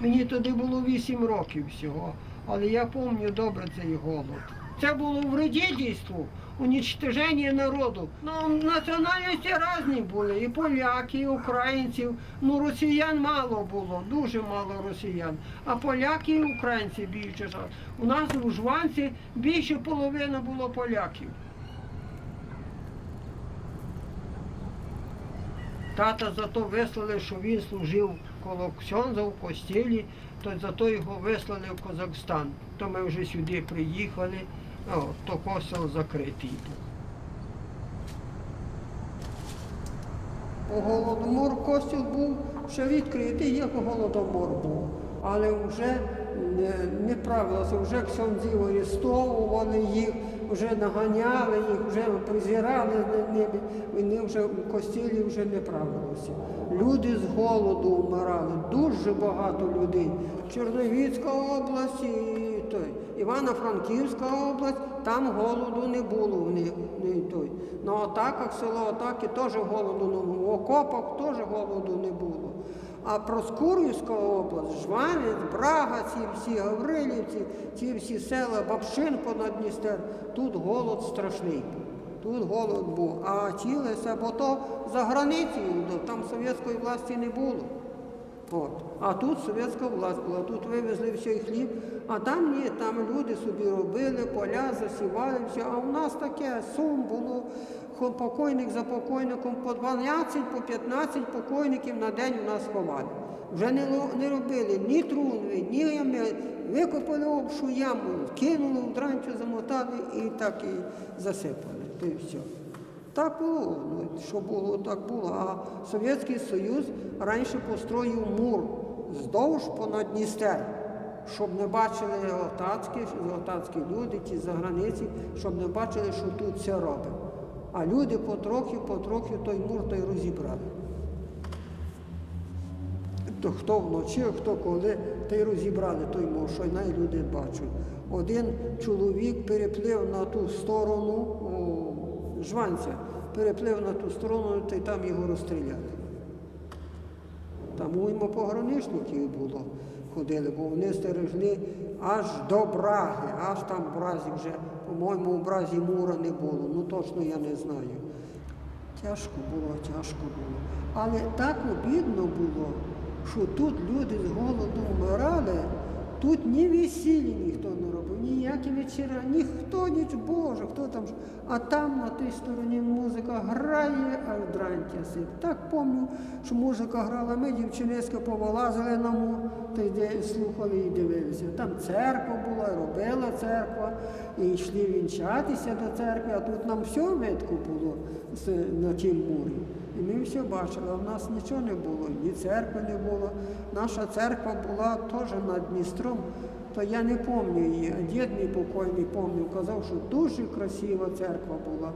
Мені тоді було 8 років всього, але я пам'ятаю добре цей голод. Це було вредительство, уничтоження народу. Ну, національності різні були, і поляки, і українців. Ну, росіян мало було, дуже мало росіян. А поляки і українці більше. У нас у Жванці більше половини було поляків. Тата зато вислали, що він служив коло Ксьонза в костілі, то зато його вислали в Казахстан. То ми вже сюди приїхали, о, то костел закритий був. Голодомор костіл був ще відкритий, як Голодомор був. Але вже не, не правилося, вже ксьонзів арестовували їх, вже наганяли їх, вже презирали над ними. Вони вже в костілі вже не правилося. Люди з голоду вмирали, дуже багато людей. Чернівецька область той, Івано-Франківська область, там голоду не було в них. той. На атаках, село Атаки теж голоду не було, в окопах теж голоду не було. А Проскурівська область, Жванець, Брага, ці всі Гаврилівці, ці всі села, Бабшин понад Дністер, тут голод страшний. Тут голод був. А тілися, бо то за границею, там совєтської власті не було. От. А тут совєтська власть була, тут вивезли всій хліб, а там ні, там люди собі робили, поля засівали, все. А у нас таке сум було, покойник за покойником по 12, по 15 покойників на день у нас ховали. Вже не, не робили ні трунви, ні ями, викопали обшу яму, кинули в дранчу, замотали і так і засипали. То і все. Так було, ну, що було, так було. А Совєтський Союз раніше построїв мур здовж понад Дністер, щоб не бачили отацькі, отацькі люди, ті за границі, щоб не бачили, що тут все робить. А люди потрохи, потрохи той мур той розібрали. То хто вночі, хто коли, та й розібрали той мур, що й най люди бачать. Один чоловік переплив на ту сторону жванця, переплив на ту сторону, та й там його розстріляли. Там уйма пограничників було, ходили, бо вони стерегли аж до Браги, аж там в Бразі вже, по-моєму, в Бразі мура не було, ну точно я не знаю. Тяжко було, тяжко було. Але так обідно було, що тут люди з голоду вмирали, тут ні весілля ніхто не робив, ніякі вечора, ніхто ніч Боже, хто там. ж. А там на тій стороні музика грає, а дрантя сить. Так пам'ятаю, що музика грала, ми дівчиниська повилазили на му, й слухали і дивилися. Там церква була, робила церква, і йшли вінчатися до церкви, а тут нам все видко було на тім мурі. І ми все бачили, а в нас нічого не було, ні церкви не було. Наша церква була теж над Дністром, то я не пам'ятаю її. А дід мій покойний пам'ятаю, казав, що дуже красива церква була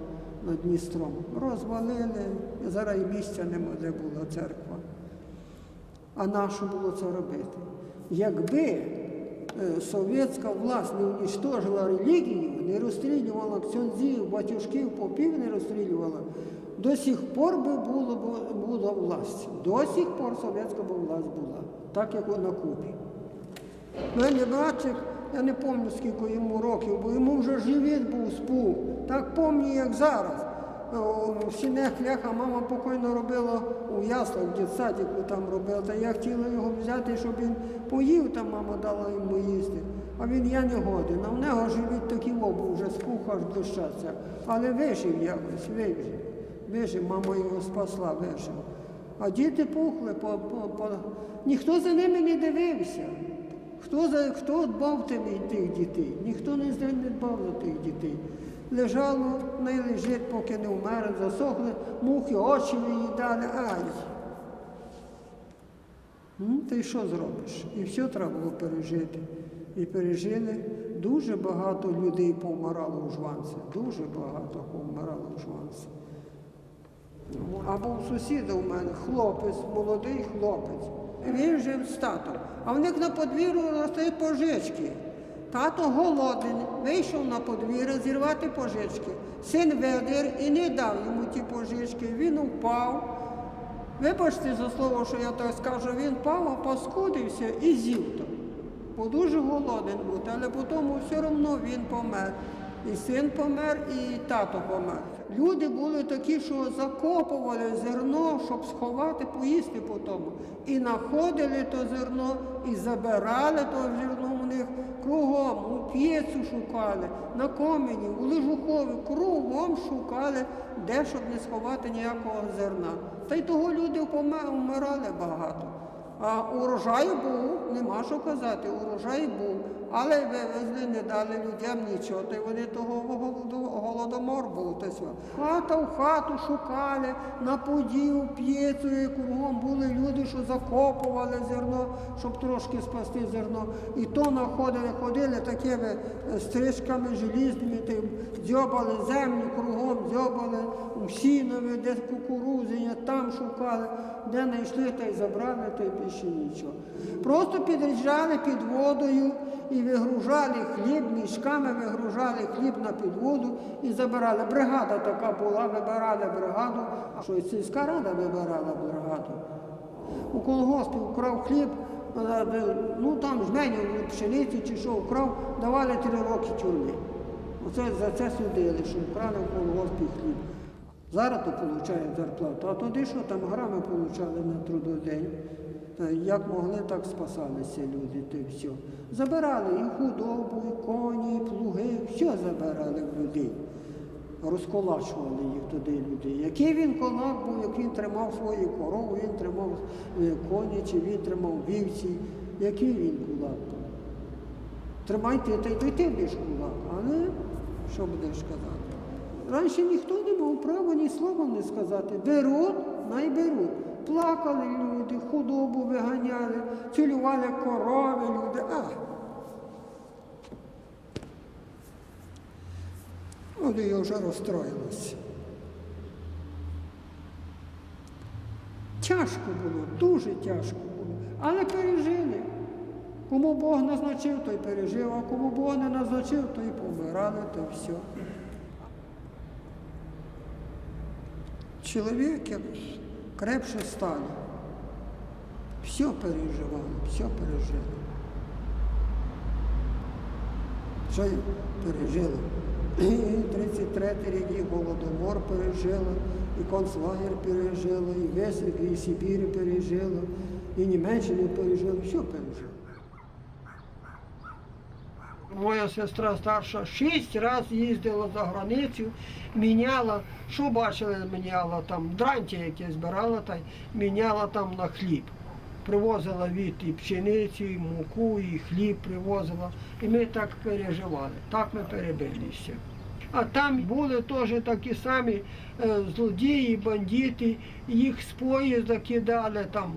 над Дністром. Розвалили, зараз і місця нема, де була церква. А нащо було це робити? Якби е, совєтська власть не унічтожила релігію, не розстрілювала ксьонзів, батюшків, попів не розстрілювала, до сих пор би було, була власть. До сих пор совєтська власть була, так як на Кубі. Мене братчик, я не пам'ятаю, скільки йому років, бо йому вже живіт був спух. Так пам'ятаю, як зараз. В сінях ляха мама покойно робила у яслах, в дитсадіку там робила. Та я хотіла його взяти, щоб він поїв, там мама дала йому їсти. А він я не годен. А в нього живіт такий був вже спух аж до щастя. Але вижив якось, вижив. Вижив, мама його спасла, вижив. А діти пухли, по, по, по... ніхто за ними не дивився. Хто, за, хто дбав тих дітей? Ніхто не, дбав за тих дітей. Лежало, не лежить, поки не вмер, засохли, мухи, очі виїдали, ай. М, Ти що зробиш? І все треба було пережити. І пережили. Дуже багато людей повмирало у жванці. Дуже багато повмирало у жванці. А був сусіда у мене, хлопець, молодий хлопець. Він жив з татом. А в них на подвір'ю росли пожички. Тато голодний, вийшов на подвір'я зірвати пожички. Син ведер і не дав йому ті пожички. Він упав Вибачте за слово, що я так скажу, він пав, опаскудився і з'їв там. Бо дуже голоден був, але потім все одно він помер. І син помер, і тато помер. Люди були такі, що закопували зерно, щоб сховати, поїсти по тому. І знаходили то зерно, і забирали то зерно у них кругом, у п'єцу шукали, на комені, у лежухові, кругом шукали, де щоб не сховати ніякого зерна. Та й того люди помер- вмирали багато. А урожай був, нема що казати, урожай був. Але вивезли, не дали людям нічого, й вони того голодомор був. Та. Хата в хату шукали, на подів, п'єцю, і кругом були люди, що закопували зерно, щоб трошки спасти зерно. І то находили, ходили такими е, стрижками желізними, дзьобали землю кругом, дзьобали сінові, десь кукурузиня, там шукали, де знайшли, та й забрали, та більше нічого. Просто під'їжджали під водою і вигружали хліб, мішками вигружали хліб на підводу і забирали. Бригада така була, вибирали бригаду, а що сільська рада вибирала бригаду. У колгоспі вкрав хліб, е, е, ну там жменю пшениці чи що вкрав, давали три роки тюрми. Оце за це судили, що вкрали в колгоспі хліб. Зараз то отримують зарплату, а тоді що там грами отримали на трудодень. Та як могли, так спасалися люди, й все. Забирали і худобу, і коні, і плуги, все забирали в людей. Розколачували їх туди люди. Який він конак був, як він тримав свою корову, він тримав е, коні, чи він тримав вівці, який він кулак був. Тримайте, та й ти будеш кулак, а не що будеш казати. Раніше ніхто не мав права ні слова не сказати. Беруть, найберуть. Плакали люди, худобу виганяли, цілювали корови люди. А. От я вже розстроїлася. Тяжко було, дуже тяжко було, але пережили. Кому Бог назначив, той пережив, а кому Бог не назначив, то і помирали, то все. Чоловік як крепше стали. Все переживали, все пережили. Що пережили? І 33 рік і Голодомор пережили, і концлагер пережили, і Весик, і Сибір пережили, і Німеччину пережили, все пережили. Моя сестра старша шість разів їздила за границю, міняла, що бачили, міняла там дранті якесь збирала та міняла там на хліб. Привозила від і пшеницю, і муку, і хліб привозила. І ми так переживали, так ми перебилися. А там були теж такі самі е, злодії, бандити, їх з поїзда кидали, там,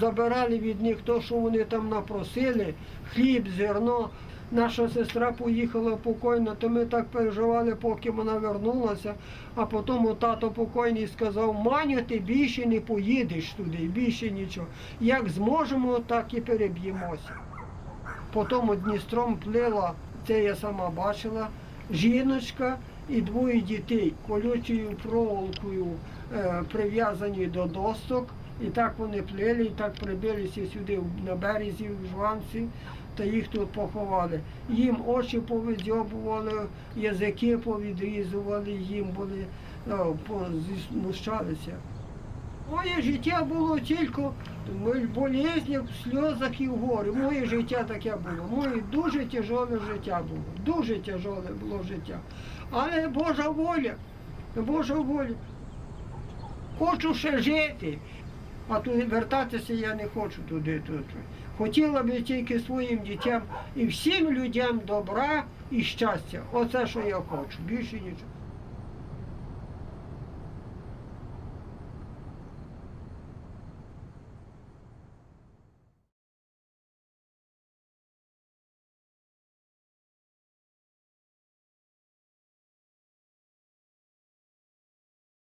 забирали від них те, що вони там напросили, хліб, зерно. Наша сестра поїхала покойно, то ми так переживали, поки вона вернулася. А потім тато покойний сказав, Маню, ти більше не поїдеш туди, більше нічого. Як зможемо, так і переб'ємося. Потім Дністром плила, це я сама бачила, жіночка і двоє дітей колючою проволокою е, прив'язані до досток. І так вони плили, і так прибилися сюди на березі в жванці, та їх тут поховали. Їм очі повидьобували, язики повідрізували, їм були, ну, знущалися. Моє життя було тільки в болезнях, в сльозах і в горі. Моє життя таке було. Моє дуже тяжеле життя було. Дуже тяжеле було життя. Але Божа воля, Божа воля. Хочу ще жити, а тут вертатися я не хочу туди. Тут. Хотіла би тільки своїм дітям і всім людям добра і щастя. Оце, що я хочу. Більше нічого.